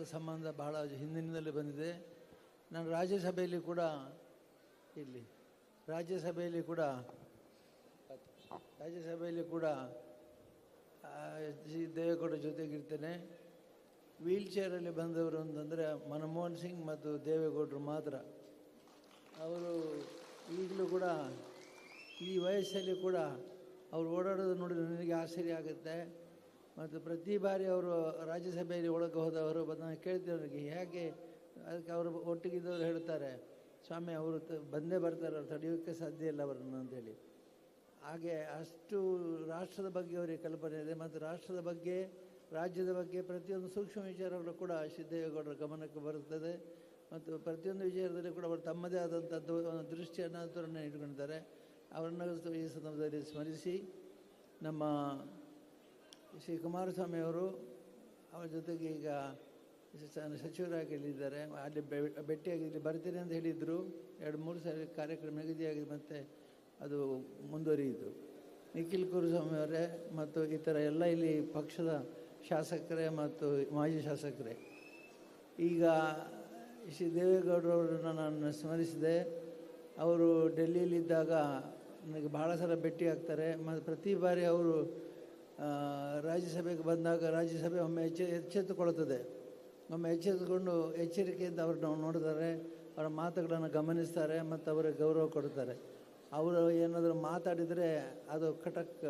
ಕ್ಷೇತ್ರದ ಸಂಬಂಧ ಬಹಳ ಹಿಂದಿನಿಂದಲೇ ಬಂದಿದೆ. ನಾನು ರಾಜ್ಯಸಭೆಯಲ್ಲಿ ಕೂಡ ಇಲ್ಲಿ, ರಾಜ್ಯಸಭೆಯಲ್ಲಿ ಕೂಡ ರಾಜ್ಯಸಭೆಯಲ್ಲಿ ಕೂಡ ಜಿ ದೇವೇಗೌಡ ಜೊತೆಗಿರ್ತೇನೆ ವೀಲ್ ಚೇರಲ್ಲಿ ಬಂದವರು ಅಂತಂದರೆ ಮನಮೋಹನ್ ಸಿಂಗ್ ಮತ್ತು ದೇವೇಗೌಡರು ಮಾತ್ರ. ಅವರು ಈಗಲೂ ಕೂಡ, ಈ ವಯಸ್ಸಲ್ಲಿ ಕೂಡ ಅವ್ರು ಓಡಾಡೋದು ನೋಡಿದ್ರೆ ನನಗೆ ಆಶ್ಚರ್ಯ ಆಗುತ್ತೆ. ಮತ್ತು ಪ್ರತಿ ಬಾರಿ ಅವರು ರಾಜ್ಯಸಭೆಯಲ್ಲಿ ಒಳಗೆ ಹೋದವರು, ಬಂದು ನಾನು ಕೇಳ್ತೀನಿ ಅವ್ರಿಗೆ, ಹೇಗೆ ಅದಕ್ಕೆ ಅವರು ಒಟ್ಟಿಗಿದ್ದವರು ಹೇಳ್ತಾರೆ, ಸ್ವಾಮಿ ಅವರು ಬಂದೇ ಬರ್ತಾರೆ, ಅವ್ರು ತಡೆಯೋಕ್ಕೆ ಸಾಧ್ಯ ಇಲ್ಲ ಅವರನ್ನು ಅಂತೇಳಿ ಹಾಗೆ ಅಷ್ಟು ರಾಷ್ಟ್ರದ ಬಗ್ಗೆ ಅವರಿಗೆ ಕಲ್ಪನೆ ಇದೆ, ಮತ್ತು ರಾಷ್ಟ್ರದ ಬಗ್ಗೆ, ರಾಜ್ಯದ ಬಗ್ಗೆ ಪ್ರತಿಯೊಂದು ಸೂಕ್ಷ್ಮ ವಿಚಾರಗಳು ಕೂಡ ಸಿದ್ದೇಗೌಡರ ಗಮನಕ್ಕೆ ಬರುತ್ತದೆ. ಮತ್ತು ಪ್ರತಿಯೊಂದು ವಿಚಾರದಲ್ಲಿ ಕೂಡ ಅವರು ತಮ್ಮದೇ ಆದಂಥದ್ದು ದೃಷ್ಟಿಯನ್ನು ಧೋರಣೆ ಇಟ್ಕೊಂಡಿದ್ದಾರೆ ಅವರನ್ನು ಈ ಸಂದರ್ಭದಲ್ಲಿ ಸ್ಮರಿಸಿ ನಮ್ಮ ಶ್ರೀ ಕುಮಾರಸ್ವಾಮಿ ಅವರು ಅವರ ಜೊತೆಗೆ ಈಗ ಸಚಿವರಾಗಿ ಇಲ್ಲಿದ್ದಾರೆ. ಅಲ್ಲಿ ಭೇಟಿಯಾಗಿ ಇಲ್ಲಿ ಬರ್ತೀನಿ ಅಂತ ಹೇಳಿದರು. ಎರಡು, ಮೂರು ಸಾರಿ ಕಾರ್ಯಕ್ರಮ ನಿಗದಿಯಾಗಿದೆ ಮತ್ತು ಅದು ಮುಂದುವರಿಯಿತು. ನಿಖಿಲ್ ಕುರುಸ್ವಾಮಿ ಅವರೇ ಮತ್ತು ಥರ ಎಲ್ಲ ಇಲ್ಲಿ ಪಕ್ಷದ ಶಾಸಕರೇ ಮತ್ತು ಮಾಜಿ ಶಾಸಕರೇ. ಈಗ ಶ್ರೀ ದೇವೇಗೌಡರವರನ್ನು ನಾನು ಸ್ಮರಿಸಿದೆ. ಅವರು ಡೆಲ್ಲಿಯಲ್ಲಿದ್ದಾಗ ನನಗೆ ಭಾಳ ಸಲ ಭೇಟಿ ಆಗ್ತಾರೆ ಮತ್ತು ಪ್ರತಿ ಬಾರಿ ಅವರು ರಾಜ್ಯಸಭೆಗೆ ಬಂದಾಗ ರಾಜ್ಯಸಭೆ ಒಮ್ಮೆ ಎಚ್ಚೆ, ಎಚ್ಚೆತ್ತುಕೊಳ್ಳುತ್ತದೆ. ಒಮ್ಮೆ ಎಚ್ಚೆತ್ತುಕೊಂಡು ಎಚ್ಚರಿಕೆಯಿಂದ ಅವ್ರನ್ನ ನೋಡ್ತಾರೆ ಅವರ ಮಾತುಗಳನ್ನು ಗಮನಿಸ್ತಾರೆ ಮತ್ತು ಅವರಿಗೆ ಗೌರವ ಕೊಡ್ತಾರೆ ಅವರು ಏನಾದರೂ ಮಾತಾಡಿದರೆ ಅದು ಕಟಕ್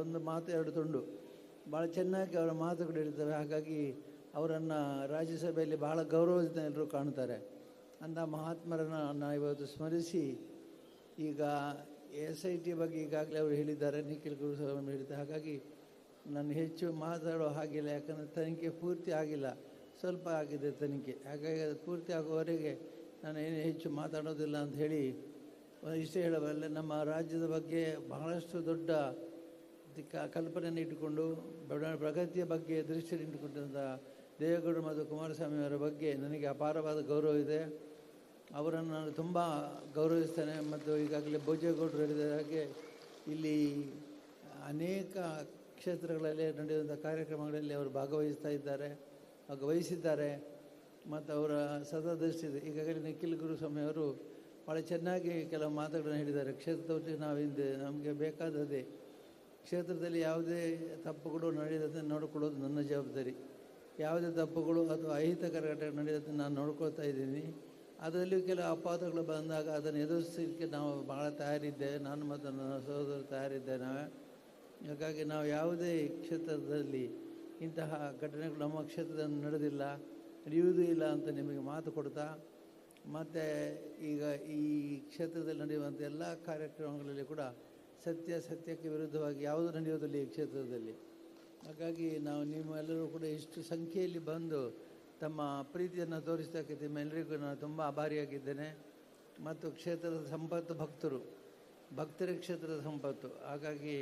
ಒಂದು ಮಾತು ಎರಡು ತುಂಡು. ಭಾಳ ಚೆನ್ನಾಗಿ ಅವರ ಮಾತುಗಳು ಇರ್ತವೆ ಹಾಗಾಗಿ ಅವರನ್ನು ರಾಜ್ಯಸಭೆಯಲ್ಲಿ ಬಹಳ ಗೌರವದಿಂದ ಎಲ್ಲರೂ ಕಾಣ್ತಾರೆ ಅಂತ ಮಹಾತ್ಮರನ್ನು ನಾನು ಇವತ್ತು ಸ್ಮರಿಸಿ ಈಗ ಎಸ್ ಐ ಟಿ ಬಗ್ಗೆ ಈಗಾಗಲೇ ಅವರು ಹೇಳಿದ್ದಾರೆ. ನಿಖಿಲ್ ಗುರುಸ್ವಾಮಿ ಹೇಳಿದ್ದಾರೆ. ಹಾಗಾಗಿ ನಾನು ಹೆಚ್ಚು ಮಾತಾಡೋ ಹಾಗಿಲ್ಲ, ಯಾಕಂದರೆ ತನಿಖೆ ಪೂರ್ತಿ ಆಗಿಲ್ಲ. ಸ್ವಲ್ಪ ಆಗಿದೆ ತನಿಖೆ. ಹಾಗಾಗಿ ಅದು ಪೂರ್ತಿ ಆಗುವವರೆಗೆ ನಾನು ಏನು ಹೆಚ್ಚು ಮಾತಾಡೋದಿಲ್ಲ ಅಂತ ಹೇಳಿ ಇಷ್ಟೇ ಹೇಳಬಲ್ಲೆ, ನಮ್ಮ ರಾಜ್ಯದ ಬಗ್ಗೆ ಬಹಳಷ್ಟು ದೊಡ್ಡ ಕಲ್ಪನೆಯನ್ನು ಇಟ್ಟುಕೊಂಡು ಪ್ರಗತಿಯ ಬಗ್ಗೆ ದೃಷ್ಟಿಯಲ್ಲಿ ಇಟ್ಟುಕೊಂಡಂಥ ದೇವೇಗೌಡರು ಮತ್ತು ಕುಮಾರಸ್ವಾಮಿ ಅವರ ಬಗ್ಗೆ ನನಗೆ ಅಪಾರವಾದ ಗೌರವ ಇದೆ. ಅವರನ್ನು ನಾನು ತುಂಬ ಗೌರವಿಸ್ತೇನೆ ಮತ್ತು ಈಗಾಗಲೇ ಭೋಜೇಗೌಡರು ಹೇಳಿದ ಹಾಗೆ ಇಲ್ಲಿ ಅನೇಕ ಕ್ಷೇತ್ರಗಳಲ್ಲಿ ನಡೆಯುವಂಥ ಕಾರ್ಯಕ್ರಮಗಳಲ್ಲಿ ಅವರು ಭಾಗವಹಿಸ್ತಾ ಇದ್ದಾರೆ, ಭಾಗವಹಿಸಿದ್ದಾರೆ. ಮತ್ತು ಅವರ ಸದದೃಷ್ಟಿ ಈಗಾಗಲೇ ನಿಖಿಲ್ ಗುರುಸ್ವಾಮಿ ಅವರು ಭಾಳ ಚೆನ್ನಾಗಿ ಕೆಲವು ಮಾತುಗಳನ್ನು ಹೇಳಿದ್ದಾರೆ. ಕ್ಷೇತ್ರದಲ್ಲಿ ನಾವು ಹಿಂದೆ ನಮಗೆ ಬೇಕಾದದೇ ಕ್ಷೇತ್ರದಲ್ಲಿ ಯಾವುದೇ ತಪ್ಪುಗಳು ನಡೆಯದಂತೆ ನೋಡಿಕೊಳ್ಳೋದು ನನ್ನ ಜವಾಬ್ದಾರಿ. ಯಾವುದೇ ತಪ್ಪುಗಳು ಅಥವಾ ಅಹಿತಕರ ಘಟನೆ ನಡೆಯದಂತೆ ನಾನು ನೋಡ್ಕೊಳ್ತಾ ಇದ್ದೀನಿ. ಅದರಲ್ಲಿಯೂ ಕೆಲವು ಅಪವಾದಗಳು ಬಂದಾಗ ಅದನ್ನು ಎದುರಿಸಲಿಕ್ಕೆ ನಾವು ಭಾಳ ತಯಾರಿದ್ದೆ ನಾನು ಮತ್ತು ನನ್ನ ಸಹೋದರರು ನಾವೇ ಹಾಗಾಗಿ ನಾವು ಯಾವುದೇ ಕ್ಷೇತ್ರದಲ್ಲಿ ಇಂತಹ ಘಟನೆಗಳು ನಮ್ಮ ಕ್ಷೇತ್ರದಲ್ಲಿ ನಡೆದಿಲ್ಲ, ನಡೆಯುವುದೂ ಇಲ್ಲ ಅಂತ ನಿಮಗೆ ಮಾತು ಕೊಡ್ತಾ, ಮತ್ತು ಈಗ ಈ ಕ್ಷೇತ್ರದಲ್ಲಿ ನಡೆಯುವಂಥ ಎಲ್ಲ ಕಾರ್ಯಕ್ರಮಗಳಲ್ಲಿ ಕೂಡ ಸತ್ಯ ಸತ್ಯಕ್ಕೆ ವಿರುದ್ಧವಾಗಿ ಯಾವುದು ನಡೆಯೋದಿಲ್ಲ ಈ ಕ್ಷೇತ್ರದಲ್ಲಿ. ಹಾಗಾಗಿ ನಾವು ನಿಮ್ಮೆಲ್ಲರೂ ಕೂಡ ಇಷ್ಟು ಸಂಖ್ಯೆಯಲ್ಲಿ ಬಂದು ತಮ್ಮ ಪ್ರೀತಿಯನ್ನು ತೋರಿಸ್ತಕ್ಕೆ ನಿಮ್ಮೆಲ್ಲರಿಗೂ ನಾನು ತುಂಬ ಆಭಾರಿಯಾಗಿದ್ದೇನೆ. ಮತ್ತು ಕ್ಷೇತ್ರದ ಸಂಪತ್ತು ಭಕ್ತರು, ಭಕ್ತರ ಕ್ಷೇತ್ರದ ಸಂಪತ್ತು. ಹಾಗಾಗಿ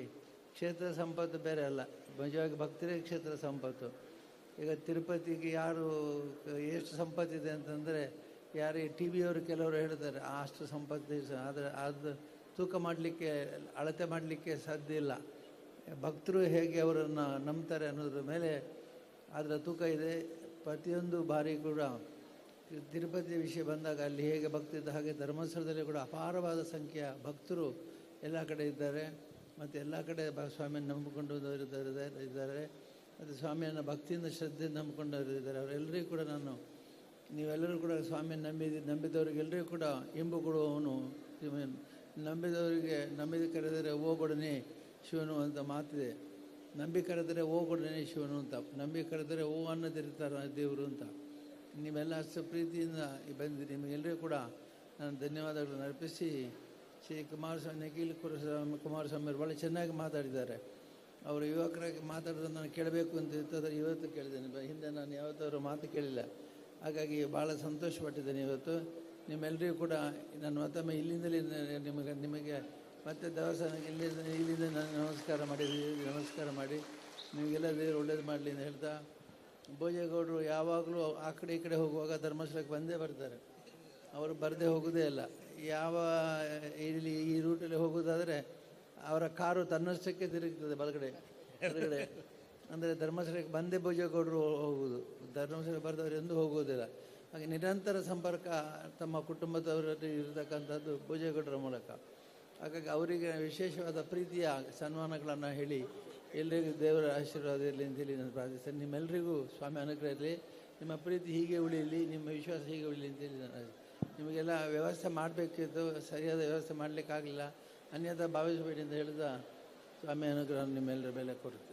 ಕ್ಷೇತ್ರದ ಸಂಪತ್ತು ಬೇರೆ ಅಲ್ಲ. ನಿಜವಾಗಿ ಭಕ್ತರೇ ಕ್ಷೇತ್ರ ಸಂಪತ್ತು. ಈಗ ತಿರುಪತಿಗೆ ಯಾರು ಎಷ್ಟು ಸಂಪತ್ತಿದೆ ಅಂತಂದರೆ ಯಾರು ಟಿ ವಿಯವರು ಕೆಲವರು ಹೇಳ್ತಾರೆ "ಆ, ಅಷ್ಟು ಸಂಪತ್ತು ಆದರೆ ಅದು ತೂಕ ಮಾಡಲಿಕ್ಕೆ ಅಳತೆ ಮಾಡಲಿಕ್ಕೆ ಸಾಧ್ಯ ಇಲ್ಲ. ಭಕ್ತರು ಹೇಗೆ ಅವರನ್ನು ನಂಬ್ತಾರೆ ಅನ್ನೋದ್ರ ಮೇಲೆ ಅದರ ತೂಕ ಇದೆ. ಪ್ರತಿಯೊಂದು ಬಾರಿ ಕೂಡ ತಿರುಪತಿ ವಿಷಯ ಬಂದಾಗ ಅಲ್ಲಿ ಹೇಗೆ ಭಕ್ತಿದ್ದ ಹಾಗೆ ಧರ್ಮಸ್ಥಳದಲ್ಲಿ ಕೂಡ ಅಪಾರವಾದ ಸಂಖ್ಯೆಯ ಭಕ್ತರು ಎಲ್ಲ ಕಡೆ ಇದ್ದಾರೆ. ಮತ್ತು ಎಲ್ಲ ಕಡೆ ಸ್ವಾಮಿಯನ್ನು ನಂಬಿಕೊಂಡು ಇದ್ದಾರೆ ಮತ್ತು ಸ್ವಾಮಿಯನ್ನು ಭಕ್ತಿಯಿಂದ ಶ್ರದ್ಧೆಯಿಂದ ನಂಬಿಕೊಂಡವರು ಇದ್ದಾರೆ. ಅವರೆಲ್ಲರಿಗೂ ಕೂಡ ನಾನು, ನೀವೆಲ್ಲರೂ ಕೂಡ ಸ್ವಾಮಿಯನ್ನು ನಂಬಿದ ನಂಬಿದವರಿಗೆಲ್ಲರಿಗೂ ಕೂಡ ಇಂಬು ಕೊಡುವವನು. ನಂಬಿದವರಿಗೆ ನಂಬಿದ ಕರೆದರೆ ಹೋಗೊಡನೆ ಶಿವನು ಅಂತ ಮಾತಿದೆ. ನಂಬಿ ಕರೆದರೆ ಹೋಗೊಡನೆ ಶಿವನು ಅಂತ. ನಂಬಿ ಕರೆದರೆ ಓ ಅನ್ನದಿರ್ತಾರೆ ದೇವರು ಅಂತ. ನೀವೆಲ್ಲ ಅಷ್ಟು ಪ್ರೀತಿಯಿಂದ ಬಂದಿರಿ. ನಿಮಗೆಲ್ಲರಿಗೂ ಕೂಡ ನಾನು ಧನ್ಯವಾದಗಳನ್ನು ಅರ್ಪಿಸಿ ಶ್ರೀ ಕುಮಾರಸ್ವಾಮಿ ನಿಖಿಲ್ ಕುಮಾರಸ್ವಾಮಿ ಕುಮಾರಸ್ವಾಮಿ ಅವರು ಭಾಳ ಚೆನ್ನಾಗಿ ಮಾತಾಡಿದ್ದಾರೆ. ಅವರು ಯುವಕರಾಗಿ ಮಾತಾಡೋದನ್ನು ನಾನು ಕೇಳಬೇಕು ಅಂತ ಇರ್ತದೆ ಇವತ್ತು ಕೇಳಿದ್ದೇನೆ. ಹಿಂದೆ ನಾನು ಯಾವತ್ತಾದರೂ ಮಾತು ಕೇಳಿಲ್ಲ. ಹಾಗಾಗಿ ಭಾಳ ಸಂತೋಷಪಟ್ಟಿದ್ದೇನೆ ಇವತ್ತು. ನಿಮ್ಮೆಲ್ಲರಿಗೂ ಕೂಡ ನಾನು ಮತ್ತೊಮ್ಮೆ ಇಲ್ಲಿಂದಲೇ ನಿಮಗೆ ನಿಮಗೆ ಮತ್ತೆ ದೇವಸ್ಥಾನ ಇಲ್ಲಿಂದ ಇಲ್ಲಿಂದ ನಾನು ನಮಸ್ಕಾರ ಮಾಡಿ ನಮಸ್ಕಾರ ಮಾಡಿ. ನಿಮಗೆಲ್ಲ ದೇವರು ಒಳ್ಳೇದು ಮಾಡಲಿ ಅಂತ ಹೇಳ್ತಾ ಭೋಜೇಗೌಡರು ಯಾವಾಗಲೂ ಆ ಕಡೆ ಈ ಕಡೆ ಹೋಗುವಾಗ ಧರ್ಮಸ್ಥಳಕ್ಕೆ ಬಂದೇ ಬರ್ತಾರೆ. ಅವರು ಬರದೇ ಹೋಗೋದೇ ಇಲ್ಲ. ಯಾವ, ಇಲ್ಲಿ ಈ ರೂಟಲ್ಲಿ ಹೋಗೋದಾದರೆ ಅವರ ಕಾರು ತನ್ನಷ್ಟಕ್ಕೆ ತಿರುಗ್ತದೆ ಬಲಗಡೆ ಬಲಗಡೆ ಅಂದರೆ ಧರ್ಮಸ್ಥಳಕ್ಕೆ ಬಂದೇ ಕೊಟ್ಟರು ಹೋಗುವುದು ಧರ್ಮಸ್ಥಳಕ್ಕೆ ಬರೆದವರು ಎಂದೂ ಹೋಗುವುದಿಲ್ಲ. ಹಾಗೆ ನಿರಂತರ ಸಂಪರ್ಕ ತಮ್ಮ ಕುಟುಂಬದವರಲ್ಲಿ ಇರತಕ್ಕಂಥದ್ದು ಕೊಟ್ಟರ ಮೂಲಕ. ಹಾಗಾಗಿ ಅವರಿಗೆ ವಿಶೇಷವಾದ ಪ್ರೀತಿಯ ಸನ್ಮಾನಗಳನ್ನು ಹೇಳಿ ಎಲ್ಲರಿಗೂ ದೇವರ ಆಶೀರ್ವಾದ ಇರಲಿ ಅಂತೇಳಿ ನಾನು ಪ್ರಾರ್ಥಿಸ್ತೇನೆ. ನಿಮ್ಮೆಲ್ಲರಿಗೂ ಸ್ವಾಮಿ ಅನುಗ್ರಹ ಇರಲಿ. ನಿಮ್ಮ ಪ್ರೀತಿ ಹೀಗೆ ಉಳಿಯಲಿ ನಿಮ್ಮ ವಿಶ್ವಾಸ ಹೀಗೆ ಉಳಿಯಲಿ ಅಂತೇಳಿ ನಾನು ನಿಮಗೆಲ್ಲ ವ್ಯವಸ್ಥೆ ಮಾಡಬೇಕಿತ್ತು, ಸರಿಯಾದ ವ್ಯವಸ್ಥೆ ಮಾಡಲಿಕ್ಕಾಗಲಿಲ್ಲ. ಅನ್ಯಥ ಭಾವಿಸಬೇಡಿ ಅಂತ ಹೇಳಿದ ಸ್ವಾಮಿ ಅನುಗ್ರಹ ನಿಮ್ಮೆಲ್ಲರ ಮೇಲೆ ಕೊಡುತ್ತೆ